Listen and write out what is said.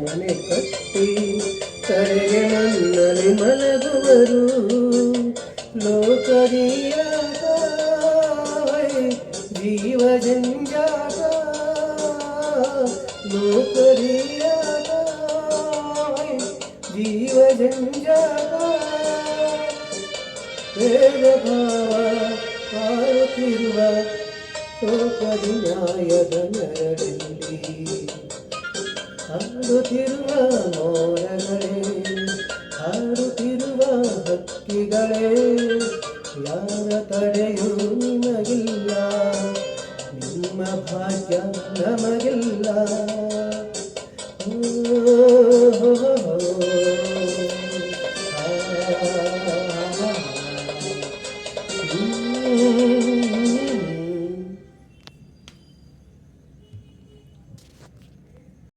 ಮನೆ ಕಟ್ಟಿ ಕರೆಗೆ ಮನ್ನಲಿ ಮಲಗುವರು ಲೋಕರಿಯಾಗ ಜೀವ ಜಂಜಾಟ ಲೋಕರಿಯಾಗ ಜೀವ ಜಂಜಾಟ ಭೇದ ಭಾವ ಕಾರುತ್ತಿರುವ ಲೋಕದಿ ನ್ಯಾಯದ ನೆರಳಲ್ಲಿ ಹಾರುತ್ತಿರುವ ಮೋರಗಳೇ ಹಾರುತ್ತಿರುವ ಹಕ್ಕಿಗಳೇ ಯಾರ ತಡೆಯೂ ನಿಮಗಿಲ್ಲ ನಿಮ್ಮ ಭಾಗ್ಯ ನಮಗಿಲ್ಲ. ಓ